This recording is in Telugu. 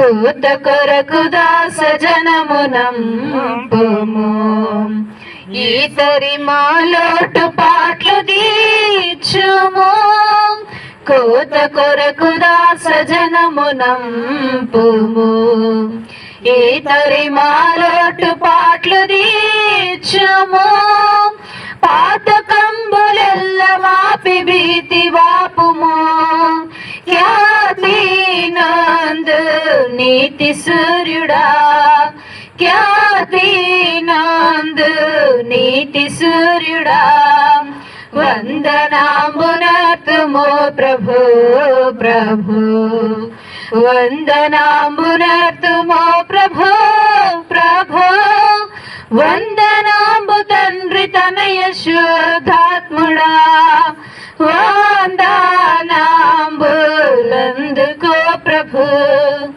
కూత కొరకు దాస జనమునంపుము ఈతరి మాలోటు పాటలు తీర్చుము. కూత కొరకు దాస జనమునంపుము ఈతరి మాలోటు పాటలు తీర్చుము. పాత కంబులెల్ల వాపి భీతి నీతి సూర్యుడా ఖ్యాతి నందు నీతి సూర్యుడా. వందనాంబునతుమో ప్రభు ప్రభు. వందనాంబునతుమో ప్రభు ప్రభు. వందనాంబు తండ్రి తనయ శుద్ధాత్ముడా వందనాంబులందుకో ప్రభు.